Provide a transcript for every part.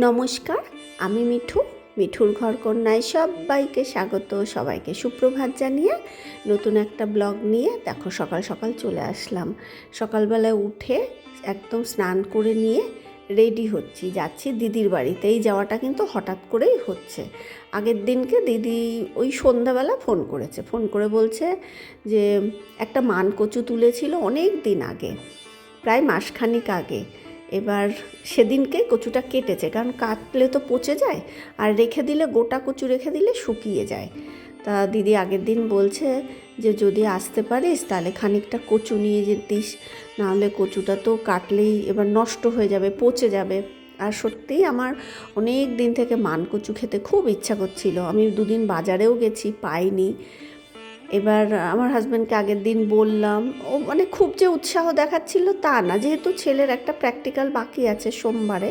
নমস্কার, আমি মিঠু। মিঠুর ঘর কন্যায় সবাইকে স্বাগত, সবাইকে সুপ্রভাত জানিয়ে নতুন একটা ব্লগ নিয়ে দেখো সকাল সকাল চলে আসলাম। সকালবেলায় উঠে একদম স্নান করে নিয়ে রেডি হচ্ছি, যাচ্ছি দিদির বাড়িতে এই যাওয়াটা কিন্তু হঠাৎ করেই হচ্ছে। আগের দিনকে দিদি ওই সন্ধ্যাবেলা ফোন করেছে, ফোন করে বলছে যে একটা মান কচু তুলেছিল অনেক দিন আগে, প্রায় মাসখানিক আগে। এবার সেদিনকে কচুটা কেটেছে, কারণ কাটলে তো পচে যায় আর রেখে দিলে, গোটা কচু রেখে দিলে শুকিয়ে যায়। তা দিদি আগের দিন বলছে যে, যদি আসতে পারিস, তাহলে খানিকটা কচু নিয়ে যেতিস, নাহলে কচুটা তো কাটলেই এবার নষ্ট হয়ে যাবে, পচে যাবে। আর সত্যিই আমার অনেক দিন থেকে মান কচু খেতে খুব ইচ্ছা করছিল। আমি দুদিন বাজারেও গেছি, পাইনি। এবার আমার হাজব্যান্ডকে আগের দিন বললাম, ও মানে খুব যে উৎসাহ দেখাচ্ছিল তা না, যেহেতু ছেলের একটা প্র্যাকটিক্যাল বাকি আছে সোমবারে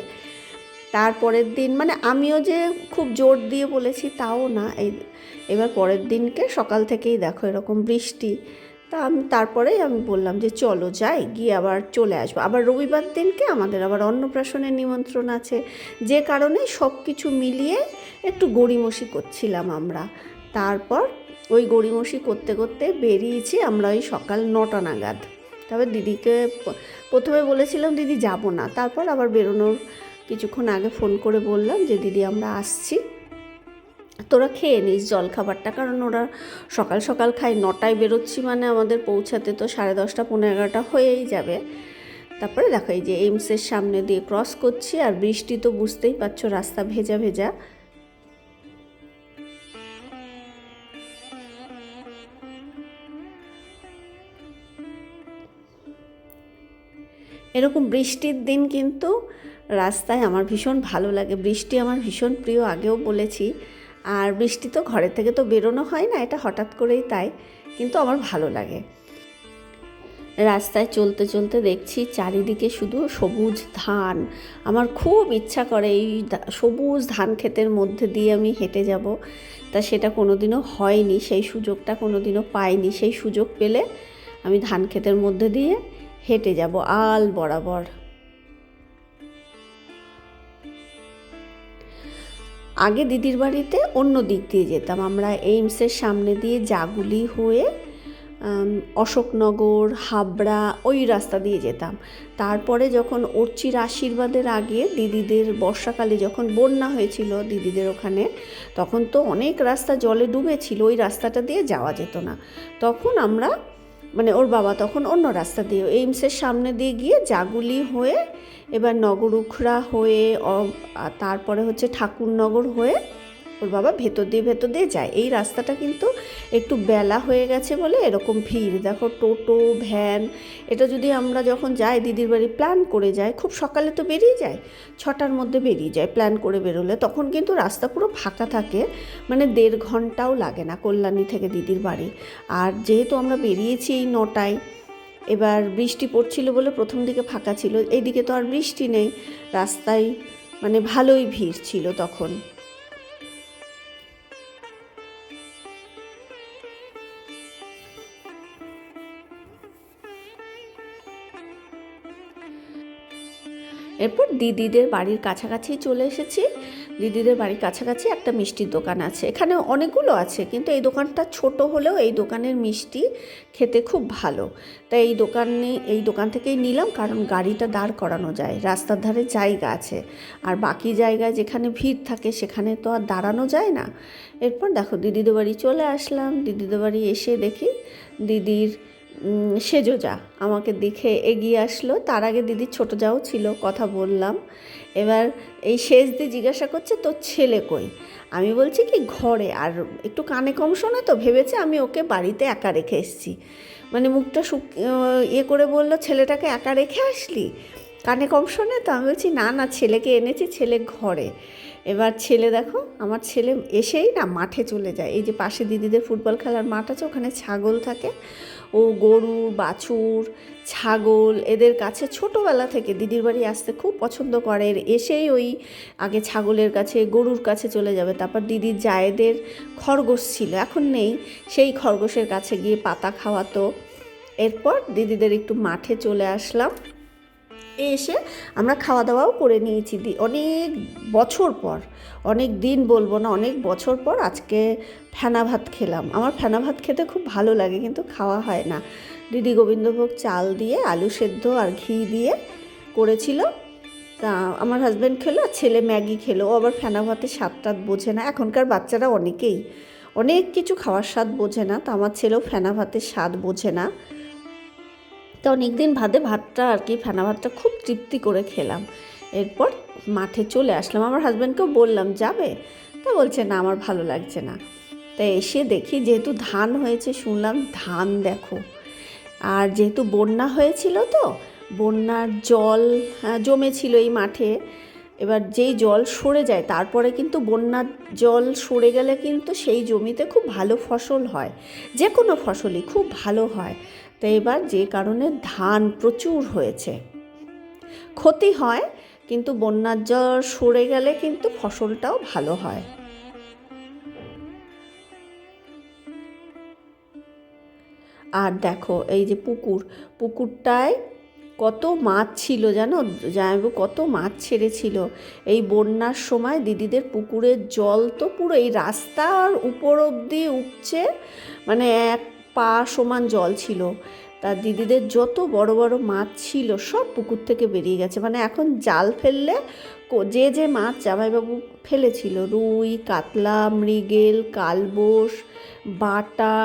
তারপরের দিন মানে আমিও যে খুব জোর দিয়ে বলেছি তাও না, এই এবার পরের দিনকে সকাল থেকেই দেখো এরকম বৃষ্টি, তা আমি তারপরেই আমি বললাম যে চলো যাই, গিয়ে আবার চলে আসব। আবার রবিবার দিনকে আমাদের আবার অন্নপ্রাশনের নিমন্ত্রণ আছে, যে কারণে সব কিছু মিলিয়ে একটু গড়িমসি করছিলাম আমরা, তারপর ওই গড়িমসি করতে করতে বেরিয়েছি আমরা ওই সকাল নটা নাগাদ। তবে দিদিকে প্রথমে বলেছিলাম, দিদি, যাব না। তারপর আবার বেরোনোর কিছুক্ষণ আগে ফোন করে বললাম যে, দিদি, আমরা আসছি। তোরা খেয়ে নিস জল খাবারটা কারণ ওরা সকাল সকাল খাই নটায় বেরোচ্ছি মানে আমাদের পৌঁছাতে তো সাড়ে দশটা পনেরো এগারোটা হয়েই যাবে। তারপরে দেখো এই যে এইমসের সামনে দিয়ে ক্রস করছি আর বৃষ্টি তো বুঝতেই পারছ, রাস্তা ভেজা ভেজা। এরকম বৃষ্টির দিন কিন্তু রাস্তায় আমার ভীষণ ভালো লাগে। বৃষ্টি আমার ভীষণ প্রিয়, আগেও বলেছি। আর বৃষ্টি তো ঘরের থেকে তো বেরোনো হয় না, এটা হঠাৎ করেই তাই, কিন্তু আমার ভালো লাগে। রাস্তায় চলতে চলতে দেখছি চারিদিকে শুধু সবুজ ধান। আমার খুব ইচ্ছা করে এই সবুজ ধান ক্ষেতের মধ্যে দিয়ে আমি হেঁটে যাব। তা সেটা কোনোদিনও হয়নি, সেই সুযোগটা কোনোদিনও পাইনি। সেই সুযোগ পেলে আমি ধান ক্ষেতের মধ্যে দিয়ে হেঁটে যাব আল বরাবর। আগে দিদির বাড়িতে অন্য দিক দিয়ে যেতাম। আমরা এইমসের সামনে দিয়ে জাগুলি হয়ে অশোকনগর, হাবড়া ওই রাস্তা দিয়ে যেতাম। তারপরে যখন অর্চির আশীর্বাদের আগে দিদিদের বর্ষাকালে যখন বন্যা হয়েছিল দিদিদের ওখানে, তখন তো অনেক রাস্তা জলে ডুবেছিল, ওই রাস্তাটা দিয়ে যাওয়া যেত না। তখন আমরা মানে ওর বাবা তখন অন্য রাস্তা দিয়ে, এইমসের সামনে দিয়ে গিয়ে জাগুলি হয়ে, এবার নগর উখড়া হয়ে তারপরে হচ্ছে ঠাকুরনগর হয়ে ওর বাবা ভেতর দিয়ে ভেতর দিয়ে যায়। এই রাস্তাটা কিন্তু একটু বেলা হয়ে গেছে বলে এরকম ভিড়। দেখো টোটো, ভ্যান, এটা যদি আমরা যখন যাই, দিদির বাড়ি প্ল্যান করে যাই, খুব সকালে তো বেরিয়ে যায়, ছটার মধ্যে বেরিয়ে যায় প্ল্যান করে বেরোলে। তখন কিন্তু রাস্তা পুরো ফাঁকা থাকে মানে দেড় ঘন্টাও লাগে না কল্যাণী থেকে দিদির বাড়ি। আর যেহেতু আমরা বেরিয়েছি এই নটায়, এবার বৃষ্টি পড়ছিল বলে প্রথম দিকে ফাঁকা ছিল, এইদিকে তো আর বৃষ্টি নেই। রাস্তায় মানে ভালোই ভিড় ছিল তখন। এরপর দিদিদের বাড়ির কাছাকাছি চলে এসেছি। দিদিদের বাড়ির কাছাকাছি একটা মিষ্টির দোকান আছে। এখানে অনেকগুলো আছে, কিন্তু এই দোকানটা ছোট হলেও এই দোকানের মিষ্টি খেতে খুব ভালো। তাই এই দোকানে, এই দোকান থেকেই নিলাম, কারণ গাড়িটা দাঁড় করানো যায়। রাস্তার ধারে জায়গা আছে। আর বাকি জায়গায় যেখানে ভিড় থাকে, সেখানে তো আর দাঁড়ানো যায় না। এরপর দেখো, দিদিদের বাড়ি চলে আসলাম। দিদিদের বাড়ি এসে দেখি, দিদির সেজো যা, আমাকে দেখে এগিয়ে আসলো। তার আগে দিদি ছোটো যাও ছিল, কথা বললাম। এবার এই শেষ দিয়ে জিজ্ঞাসা করছে, তোর ছেলে কই? আমি বলছি, কি ঘরে। আর একটু কানে কম শোনে তো, ভেবেছে আমি ওকে বাড়িতে একা রেখে এসেছি। মানে মুখটা শুক ইয়ে করে বলল, ছেলেটাকে একা রেখে আসলি? কানে কম শোনে তো, আমি বলছি, না না, ছেলেকে এনেছি, ছেলে ঘরে। এবার ছেলে দেখো, আমার ছেলে এসেই না মাঠে চলে যায়। এই যে পাশে দিদিদের ফুটবল খেলার মাঠ আছে, ওখানে ছাগল থাকে। ও গরু, বাছুর, ছাগল, এদের কাছে ছোটোবেলা থেকে দিদির বাড়ি আসতে খুব পছন্দ করে। এসেই ওই আগে ছাগলের কাছে, গরুর কাছে চলে যাবে। তারপর দিদির জায়েদের খরগোশ ছিল, এখন নেই। সেই খরগোশের কাছে গিয়ে পাতা খাওয়াতো। এরপর দিদিদের একটু মাঠে চলে আসলাম। এসে আমরা খাওয়া দাওয়াও করে নিয়েছি অনেক বছর পর, অনেক দিন বলব না, অনেক বছর পর আজকে ফেনা ভাত খেলাম। আমার ফেনা ভাত খেতে খুব ভালো লাগে কিন্তু খাওয়া হয় না। দিদি গোবিন্দভোগ চাল দিয়ে, আলু সেদ্ধ আর ঘি দিয়ে করেছিল। তা আমার হাজব্যান্ড খেলো আর ছেলে ম্যাগি খেলো। ও আবার ফেনা ভাতের স্বাদটা বোঝে না। এখনকার বাচ্চারা অনেকেই অনেক কিছু খাওয়ার স্বাদ বোঝে না। তো আমার ছেলেও ফেনা ভাতের স্বাদ বোঝে না। তো অনেক দিন ভাদে ভাতটা আর কি ফেনা ভাতটা খুব তৃপ্তি করে খেলাম। এরপর মাঠে চলে আসলাম। আমার হাজব্যান্ডকেও বললাম যাবে? তা বলছে না আমার ভালো লাগছে না। তা এসে দেখি যেহেতু ধান হয়েছে শুনলাম ধান দেখো। আর যেহেতু বন্যা হয়েছিল তো বন্যার জল আহ, জমেছিল এই মাঠে। এবার যেই জল সরে যায় তারপরে কিন্তু বন্যার জল সরে গেলে কিন্তু সেই জমিতে খুব ভালো ফসল হয়। যে কোনো ফসলই খুব ভালো হয়। তো এবার যে কারণে ধান প্রচুর হয়েছে। ক্ষতি হয়, কিন্তু বন্যার জল সরে গেলে কিন্তু ফসলটাও ভালো হয়। আর দেখো, এই যে পুকুর, পুকুরটায় কত মাছ ছিল জানো? জামাইবু কত মাছ ছেড়েছিল। এই বন্যার সময় দিদিদের পুকুরের জল তো পুরো এই রাস্তার উপর অবধি উঠছে মানে এক পা সমান জল ছিল। তার দিদিদের যত বড় বড় মাছ ছিল সব পুকুর থেকে বেরিয়ে গেছে। মানে এখন জাল ফেললে যে যে মাছ জামাইবাবু ফেলেছিল, রুই, কাতলা, মৃগেল, কালবোস, বাটা,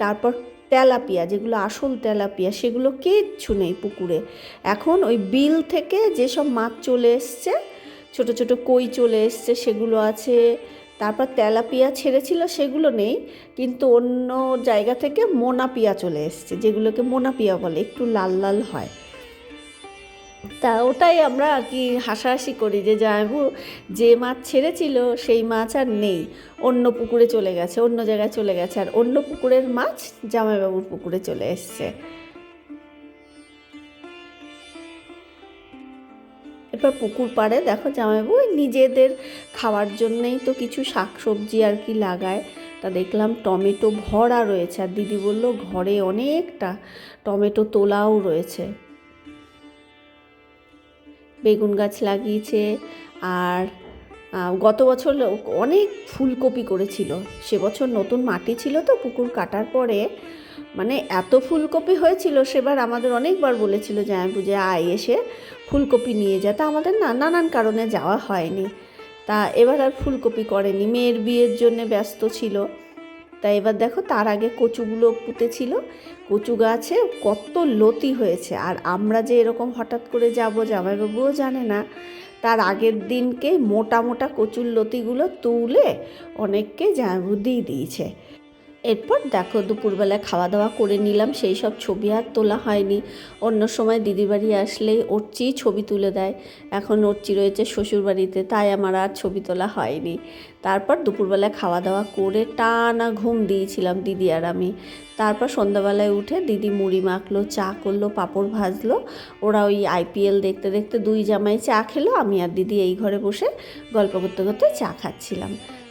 তারপর তেলাপিয়া, যেগুলো আসল তেলাপিয়া, সেগুলো কিচ্ছু নেই পুকুরে। এখন ওই বিল থেকে যেসব মাছ চলে এসছে, ছোট ছোট কই চলে এসছে, সেগুলো আছে। তারপর তেলাপিয়া ছেড়েছিল, সেগুলো নেই, কিন্তু অন্য জায়গা থেকে মোনাপিয়া চলে এসছে, যেগুলোকে মোনাপিয়া বলে, একটু লাল লাল হয়। তা ওটাই আমরা আর কি হাসাহাসি করি যে জামাইবু যে মাছ ছেড়েছিল, সেই মাছ আর নেই, অন্য পুকুরে চলে গেছে, অন্য জায়গায় চলে গেছে, আর অন্য পুকুরের মাছ জামাইবাবুর পুকুরে চলে এসছে। এরপর পুকুর পাড়ে দেখো জামাইবাবু নিজেদের খাওয়ার জন্যেই তো কিছু শাকসবজি আর কি লাগায়। তা দেখলাম টমেটো ভরা রয়েছে আর দিদি বলল, ঘরে অনেকটা টমেটো তোলাও রয়েছে। বেগুন গাছ লাগিয়েছে আর গত বছর অনেক ফুলকপি করেছিল। সে বছর নতুন মাটি ছিল তো পুকুর কাটার পরে মানে এত ফুলকপি হয়েছিল, সেবার আমাদের অনেকবার বলেছিল যে আমি বুঝে আয়, এসে ফুলকপি নিয়ে যা। তা আমাদের না, নানান কারণে যাওয়া হয়নি। তা এবার আর ফুলকপি করেনি। মেয়ের বিয়ের জন্য ব্যস্ত ছিল। তা এবার দেখো, তার আগে কচুগুলো পুঁতেছিল। কচু গাছে কত লতি হয়েছে। আর আমরা যে এরকম হঠাৎ করে যাব, জামাইবাবুও জানে না। তার আগের দিনকে মোটা মোটা কচুর লতিগুলো তুলে অনেককে জামাইবাবু দিয়ে দিয়েছে। এরপর দেখো দুপুরবেলা খাওয়া দাওয়া করে নিলাম, সেই সব ছবি আর তোলা হয়নি। অন্য সময় দিদির বাড়ি আসলেই ওরচি ছবি তুলে দেয়। এখন ওরচি রয়েছে শ্বশুরবাড়িতে তাই আমার আর ছবি তোলা হয়নি। তারপর দুপুরবেলায় খাওয়া দাওয়া করে টানা ঘুম দিয়েছিলাম দিদি আর আমি। তারপর সন্ধ্যাবেলায় উঠে দিদি মুড়ি মাখলো, চা করল, পাঁপড় ভাজলো। ওরা ওই আইপিএল দেখতে দেখতে দুই জামাই চা খেলো, আমি আর দিদি এই ঘরে বসে গল্প করতে করতে চা খাচ্ছিলাম।